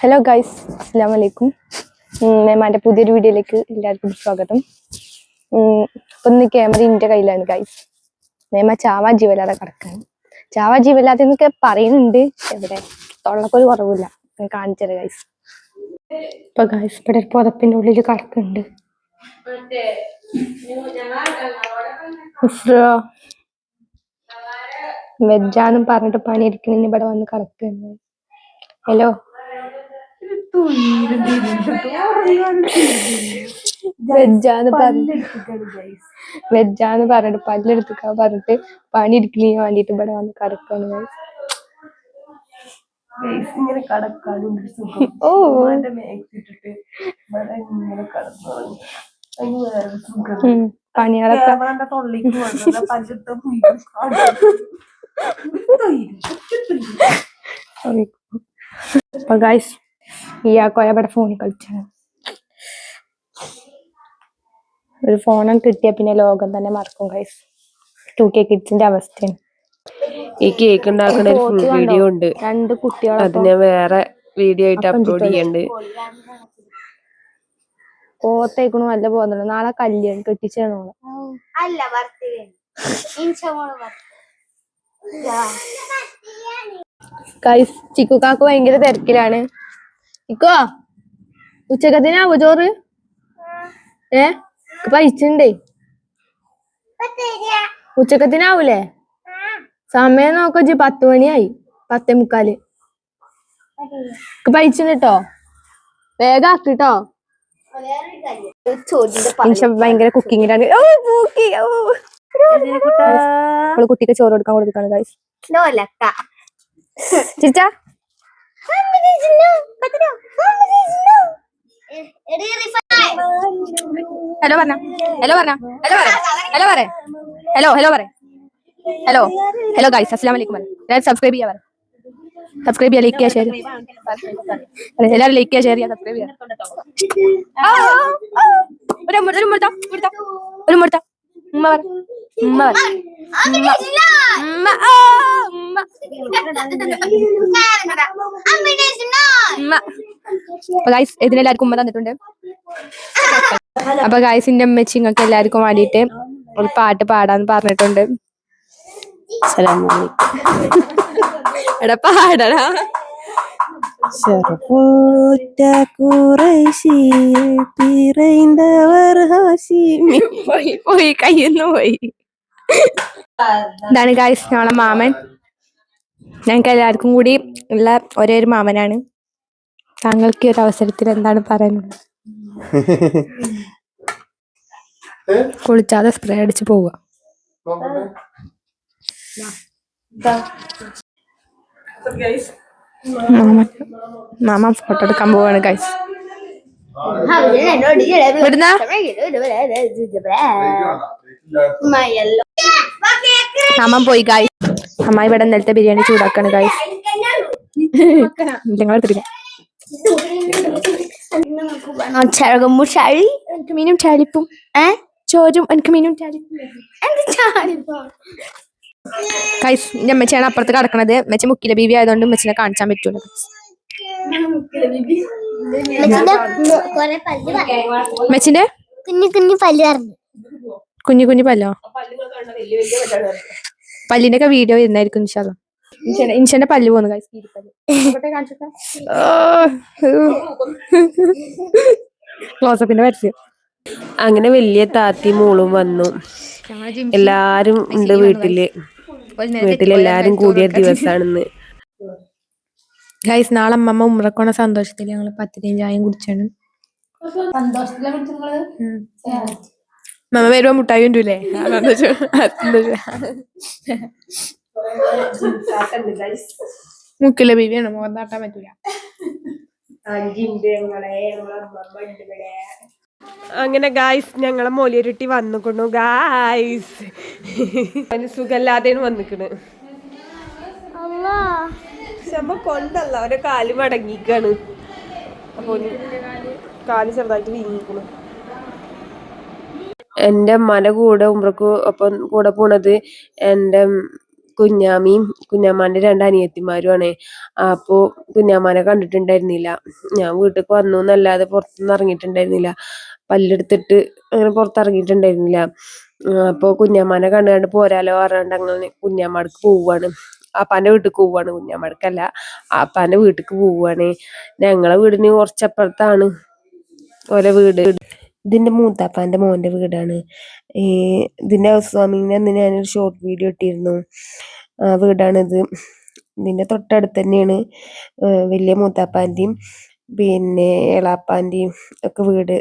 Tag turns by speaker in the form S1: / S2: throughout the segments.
S1: Hello guys അസ്സാം വലൈക്കും മേമാന്റെ പുതിയൊരു വീഡിയോയിലേക്ക് എല്ലാവർക്കും സ്വാഗതം. അപ്പം ഇന്ന് ക്യാമറ എന്റെ കയ്യിലാണ് ഗൈസ് മേമ ചാവാ ജീവല്ലാതെ കിടക്കാണ്. ചാവാ ജീവല്ലാതെ എന്നൊക്കെ പറയുന്നുണ്ട്. എവിടെ? തൊള്ളക്കൊരു കുറവില്ല. കാണിച്ചത് ഗൈസ് ഇപ്പൊ ഗൈസ് ഇവിടെ ഒരു പുതപ്പിന്റെ ഉള്ളിൽ കിടക്കുന്നുണ്ട്. വെജാന്നും പറഞ്ഞിട്ട് പണിയെടുക്കുന്നതിന് ഇവിടെ വന്ന് കിടക്കുന്നു ഹലോ വെജാന്ന് പറഞ്ഞു. വെജാന്ന് പറഞ്ഞിട്ട് പല്ലെടുത്തിക്കാൻ പറഞ്ഞിട്ട് പണി എടുക്കുന്നതിന് വേണ്ടിട്ട് ഇവിടെ വന്ന് കറക്കാണ് guys.
S2: ഇങ്ങനെ കടക്കാനും
S1: ഓ.
S2: ഉമ്മാന്റെ മാക്സ് ഇട്ടിട്ട് ഇവിടെ ഇങ്ങനെ കടന്നു.
S1: പണികളൊക്കെ. അപ്പൊ ഗൈസ് ഇയാൾക്കോയ അവിടെ ഫോണിൽ കളിച്ചാണ്. ഒരു ഫോണ് കിട്ടിയ പിന്നെ ലോകം തന്നെ മറക്കും ഗൈസ് ടു കെ കിഡ്സിന്റെ അവസ്ഥയാണ്.
S3: ഈ കേക്ക് ഉണ്ടാക്കുന്ന ഒരു ഫുൾ വീഡിയോ ഉണ്ട്.
S1: രണ്ട് കുട്ടികൾ
S3: അതിന് വേറെ വീഡിയോ ആയിട്ട് അപ്ലോഡ്. ചെയ്യണ്ട്.
S1: പോത്തേക്കണു നല്ല പോകുന്നുണ്ട് നാളെ കല്യാണം കെട്ടിച്ചാണോ
S4: അല്ല ഗൈസ് ചിക്കു
S1: കാക്ക് ചിക്കുക്കാക്ക് ഭയങ്കര തിരക്കിലാണ്. ഇക്കോ? ഉച്ചക്കത്തിനാവോ ചോറ്? ഏ? പൈച്ചുണ്ടേ. ഉച്ചക്കത്തിനാവൂലേ? സമയം നോക്കോ പത്ത് മണിയായി. പത്തേ മുക്കാൽ. പൈച്ചുണ്ട് കേട്ടോ വേഗം ആക്കിട്ടോ. ഭയങ്കര കുക്കിങ്ങിലാണ്. ഓ പൂക്കി. ഓ അവൾ കുട്ടിക്ക് ചോറ് കൊടുക്കാൻ കൊടുക്കാണ് ചിരിച്ചാ? ഹലോ പറഞ്ഞ ഹലോ പറഞ്ഞ ഹലോ പറ ഹലോ പറ ഹലോ ഹലോ പറ ഹലോ ഹലോ ഗൈസ് അസ്സാം വലൈക്കും സബ്സ്ക്രൈബ് ചെയ്യാ പറ സബ്സ്ക്രൈബ് ചെയ്യാ ലൈക്ക് ചെയ്യാ ഷെയർ എല്ലാവരും ലൈക്ക് ചെയ്യാ ഷെയർ ചെയ്യാ സബ്സ്ക്രൈബ് ചെയ്യാം. ഒരു മുഴുത്ത ഒരു മുഴുത്ത. ഉമ്മ എടുത്തോ. ഗൈസ് ഇതിനെല്ലാവർക്കും ഉമ്മ തന്നിട്ടുണ്ട്. അപ്പൊ ഗൈസ് എന്റെ അമ്മച്ചി നിങ്ങൾക്ക് എല്ലാവർക്കും വേണ്ടിയിട്ട് ഒരു പാട്ട് പാടാന്ന് പറഞ്ഞിട്ടുണ്ട്. എടാ പാടടാ.
S3: ചെറുപ്പൂറ്റ കുറേശി പിറൈന്തവർ ഹാസിമി
S1: പോയി പോയി കയ്യുന്നു പോയി. ഇതാണ് ഗായ്സ് ഞങ്ങളെ മാമൻ. ഞങ്ങൾക്ക് എല്ലാവർക്കും കൂടി ഉള്ള ഒരേ ഒരു മാമനാണ്. താങ്കൾക്ക് ഈ ഒരു അവസരത്തിൽ എന്താണ് പറയുന്നത് കുളിച്ചാതെ സ്പ്രേ അടിച്ച് പോവുക. മാമ ഫോട്ടോ എടുക്കാൻ പോവാണ് ഗൈസ് ഇവിടുന്ന? മാമൻ പോയി ഗായ് അമ്മ ഇവിടെ ഇന്നലത്തെ ബിരിയാണി ചൂടാക്കാണ് ഗായ് എടുത്തിട്ടില്ല
S4: ചെറുകുമ്പുഷാഴി
S1: എനിക്ക് മീനും ചാലിപ്പും.
S4: ഏ?
S1: ചോരും എനിക്ക് മീനും ചാലിപ്പും. കൈസ് എന്റെ അമ്മച്ചിയാണ് അപ്പുറത്ത് കിടക്കണത്. മെച്ച മുക്കിലെ ബീവി ആയതുകൊണ്ട് മെച്ചിനെ കാണിച്ചാൻ പറ്റൂല. മെച്ചിന്റെ
S4: കുഞ്ഞു കുഞ്ഞു പല്ല് പറഞ്ഞു
S1: കുഞ്ഞു കുഞ്ഞു പല്ലോ? പല്ലിന്റെ ഒക്കെ വീഡിയോ വരുന്നായിരിക്കും ഇൻഷാല്ല ഇൻഷന്റെ പല്ല് പോന്നു ഗൈസ് ക്ലോസപ്പിന്റെ പരസ്യം.
S3: അങ്ങനെ വലിയ താത്തി മൂളും വന്നു. എല്ലാരും ഉണ്ട് വീട്ടിൽ. വീട്ടിലെല്ലാരും കൂടിയ ദിവസാണെന്ന്.
S1: ഗൈസ് നാളെ അമ്മമ്മ ഉമ്രക്കോണ സന്തോഷത്തിൽ ഞങ്ങൾ പത്തിരിയും ചായയും കുടിച്ചാണ്. മമ്മ വരുമ്പോ മുട്ടായി കൊണ്ടുല്ലേ മുക്കിലെ ബീവിയാണ് മുഖം താട്ടാൻ പറ്റൂല.
S3: അങ്ങനെ ഗായ്സ് ഞങ്ങളെ മോലിയരുട്ടി വന്നിക്കുന്നു ഗായ്സ് അവന് സുഖല്ലാതെയാണ് വന്നിക്കണ്. ശമ്പ കൊണ്ടല്ല അവരെ കാൽ മടങ്ങിക്കാണ്. അപ്പൊ കാൽ ചെറുതായിട്ട് വീങ്ങിക്കണു. എന്റെ മന കൂടെ ഉമ്രക്ക് ഒപ്പം കൂടെ പോണത് എന്റെ
S2: കുഞ്ഞാമിയും കുഞ്ഞാമ്മാന്റെ രണ്ട് അനിയത്തിമാരുമാണ്. അപ്പോൾ കുഞ്ഞാമ്മാനെ കണ്ടിട്ടുണ്ടായിരുന്നില്ല. ഞാൻ വീട്ടിലേക്ക് വന്നു എന്നല്ലാതെ പുറത്തുനിന്ന് ഇറങ്ങിയിട്ടുണ്ടായിരുന്നില്ല. പല്ലെടുത്തിട്ട് അങ്ങനെ പുറത്തിറങ്ങിയിട്ടുണ്ടായിരുന്നില്ല അപ്പോൾ കുഞ്ഞാമ്മാനെ കണ്ടു കണ്ട് പോരാലോ പറഞ്ഞിട്ട് അങ്ങനെ കുഞ്ഞാമ്മക്ക് പോവുകയാണ് അപ്പാന്റെ വീട്ടിലേക്ക് പോവുകയാണ് കുഞ്ഞാമാടക്കല്ല അപ്പാന്റെ വീട്ടിലേക്ക് പോവുകയാണ് ഞങ്ങളെ വീടിന് കുറച്ചപ്പുറത്താണ്. ഓരോ വീട്. ഇതിന്റെ മൂത്താപ്പാന്റെ മോന്റെ വീടാണ്. ഈ ഇതിന്റെ ഹൗസ് വാമിങ്ങിന് അന്ന് ഞാനൊരു ഷോർട്ട് വീഡിയോ ഇട്ടിരുന്നു. ആ വീടാണിത് ഇതിന്റെ തൊട്ടടുത്ത് തന്നെയാണ് വലിയ മൂത്താപ്പാന്റെയും പിന്നെ എളാപ്പാന്റെയും ഒക്കെ വീട്.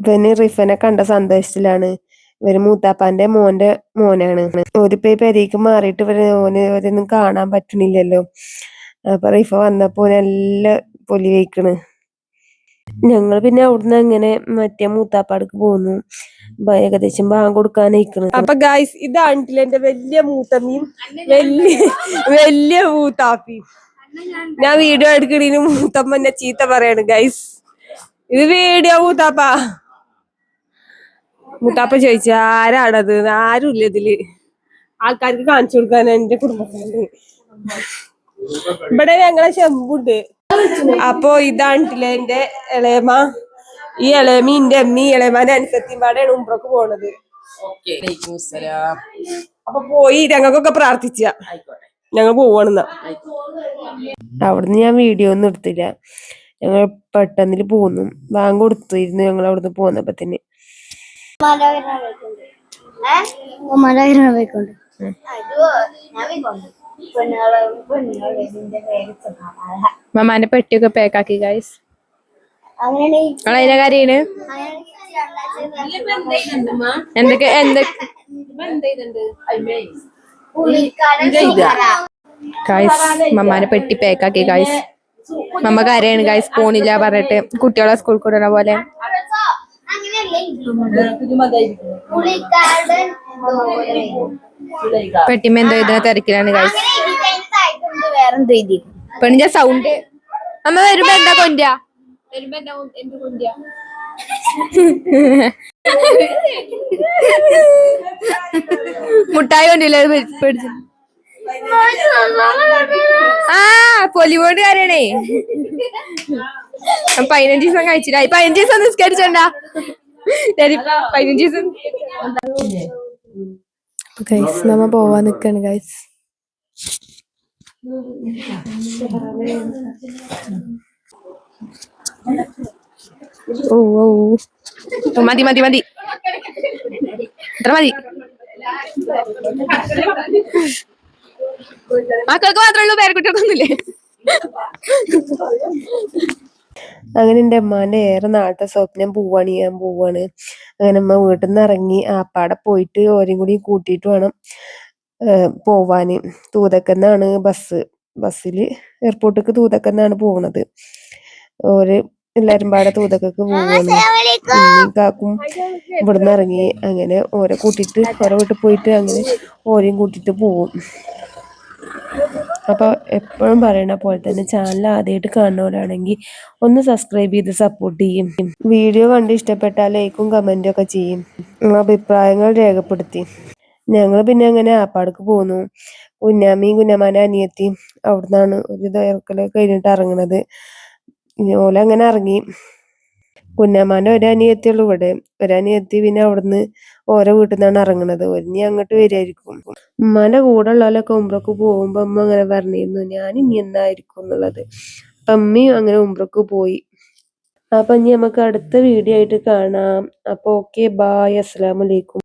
S2: ഇവന് റിഫനെ കണ്ട സന്തോഷത്തിലാണ്. ഇവർ മൂത്താപ്പാന്റെ മോന്റെ മോനാണ്. ഓരിപ്പോ ഈ പെരേക്ക് മാറിയിട്ട് ഇവർ ഓന് ഇവരൊന്നും കാണാൻ പറ്റണില്ലല്ലോ. അപ്പൊ റിഫ വന്നപ്പോ നല്ല പൊലി വയ്ക്കണ്. ഞങ്ങൾ പിന്നെ അവിടുന്ന് അങ്ങനെ മറ്റേ മൂത്താപ്പാടക്ക് പോന്നു. ബ- ഏകദേശം ബാങ്ക് കൊടുക്കാനായിക്കണ്.
S3: അപ്പൊ ഗായ്സ് ഇതാണ് എന്റെ വലിയ മൂത്തമ്മയും വലിയ വലിയ മൂത്താപ്പിയും ഞാൻ വീഡിയോ എടുക്കണീന് മൂത്തമ്മ എന്നെ ചീത്ത പറയാണ് ഗൈസ് ഇത് വീഡിയോ മൂത്താപ്പ. മൂത്താപ്പ ചോദിച്ച ആരാണത്? ആരുമില്ല ഇതിൽ. ആൾക്കാർക്ക് കാണിച്ചു കൊടുക്കാൻ എന്റെ കുടുംബക്കാര്. ഇവിടെ ഞങ്ങളെ ചെമ്പുണ്ട് അപ്പൊ ഇതാണിട്ടില്ല എന്റെ ഇളയമ്മ. ഈ ഇളയമി എന്റെ അമ്മി ഇളയമാന്റെ അനുസരിച്ച് പാടാണ് ഉമ്പ്രക്ക് പോണത്. അപ്പൊ പോയി ഞങ്ങൾക്കൊക്കെ പ്രാർത്ഥിച്ച. ഞങ്ങൾ പോവണെന്ന.
S2: അവിടുന്ന് ഞാൻ വീഡിയോ ഒന്നും എടുത്തില്ല. ഞങ്ങൾ പെട്ടെന്നിൽ പോന്നു. ബാങ്ക് കൊടുത്തിരുന്നു ഞങ്ങൾ അവിടുന്ന്
S4: പോന്നപ്പത്തിന്. അതോ ഞാൻ പോയിക്കൊണ്ട്. പെണ്ണുങ്ങളെ പെണ്ണുങ്ങളെ ഇതിന്റെ പേര് സുഖമാണ്
S1: മമ്മാന്റെ പെട്ടിയൊക്കെ പാക്കാക്കി ഗൈസ് കാര്യമാണ്? എന്തൊക്കെ എന്തൊക്കെ ഗൈസ് മമ്മാനെ പെട്ടി പാക്കാക്കി ഗൈസ് മമ്മ കരയാണ് ഗൈസ് പോണില്ല പറഞ്ഞിട്ട്. കുട്ടികളെ സ്കൂൾ കൂടണ പോലെ.
S4: പുള്ളിക്കാരൻ
S1: പെട്ടിമ എന്തോ ഇതിനെ തിരക്കിലാണ് ഗൈസ്
S4: വേറെന്തോ എഴുതി?
S1: പെണ്ണിന്റെ സൗണ്ട് അമ്മ വരുമ്പോ എന്താ കൊണ്ട വരുമ്പോ എന്താ എന്ത് കൊണ്ട മുട്ടായി കൊണ്ടില്ല പേടിച്ചു ആ പൊലിവോട് കാര്യണേ. പതിനഞ്ച് ദിവസം കഴിച്ചില്ല. പതിനഞ്ച് ദിവസം നിസ്കരിച്ചോണ്ടാ. പതിനഞ്ച് ദിവസം. ഗൈസ് നമ്മ പോവാൻ നിക്കാണ് ഗൈസ് ഓ ഓ. മതി മതി മതി. ഇത്ര മതി. മക്കൾക്ക് മാത്രമേ ഉള്ളൂ പേരക്കുട്ടികൾക്കൊന്നുമില്ലേ
S2: അങ്ങനെ എന്റെ അമ്മാന്റെ ഏറെ നാളത്തെ സ്വപ്നം പോവാണ് ഞാൻ പോവാണ്. അങ്ങനെ അമ്മ വീട്ടിൽ നിന്ന് ഇറങ്ങി ആപ്പാടെ പോയിട്ട് ഓരോ കൂടി കൂട്ടിയിട്ട് വേണം. പോവാന്. തൂതക്കെന്നാണ് ബസ് ബസ്സിൽ എയർപോർട്ടിക്ക് തൂതക്കെന്നാണ് പോകുന്നത് ഓര് എല്ലാരും പാടെ തൂതക്കൊക്കെ പോവാണ് കാക്കും ഇവിടുന്ന് ഇറങ്ങി അങ്ങനെ ഓരെ കൂട്ടിയിട്ട് ഓരോ വീട്ടിൽ പോയിട്ട് അങ്ങനെ ഓരെയും കൂട്ടിയിട്ട് പോവും. അപ്പൊ എപ്പോഴും പറയണ പോലെ തന്നെ ചാനൽ ആദ്യമായിട്ട് കാണുന്നവരാണെങ്കിൽ ഒന്ന് സബ്സ്ക്രൈബ് ചെയ്ത് സപ്പോർട്ട് ചെയ്യും. വീഡിയോ കണ്ട് ഇഷ്ടപ്പെട്ടാൽ ലൈക്കും കമന്റും ഒക്കെ ചെയ്യും. അഭിപ്രായങ്ങൾ രേഖപ്പെടുത്തി. ഞങ്ങൾ പിന്നെ അങ്ങനെ ആപ്പാടക്ക് പോന്നു. കുഞ്ഞാമ്മയും കുഞ്ഞമ്മാനെ അനിയത്തിയും അവിടുന്നാണ് ഒരു ദയർക്കലൊക്കെ കഴിഞ്ഞിട്ട് ഇറങ്ങണത്. ഓല അങ്ങനെ ഇറങ്ങി. കുഞ്ഞാമാന്റെ ഒരു അനിയത്തിയുള്ളൂ ഇവിടെ. ഒരു അനിയത്തി പിന്നെ അവിടുന്ന് ഓരോ വീട്ടിൽ നിന്നാണ് ഇറങ്ങണത്. ഒരുങ്ങി അങ്ങോട്ട് വരുമായിരിക്കും ഉമ്മാന്റെ കൂടെ ഉള്ളവരൊക്കെ ഉമ്പ്രക്ക് പോകുമ്പോ അമ്മ അങ്ങനെ പറഞ്ഞിരുന്നു ഞാൻ ഇനി എന്നായിരിക്കും എന്നുള്ളത്. അപ്പൊ അമ്മയും അങ്ങനെ ഉമ്പ്രക്ക് പോയി. അപ്പൊ ഇനി നമുക്ക് അടുത്ത വീഡിയോ ആയിട്ട് കാണാം. അപ്പൊ ഓക്കെ ബായ്. അസ്സലാമു അലൈക്കും.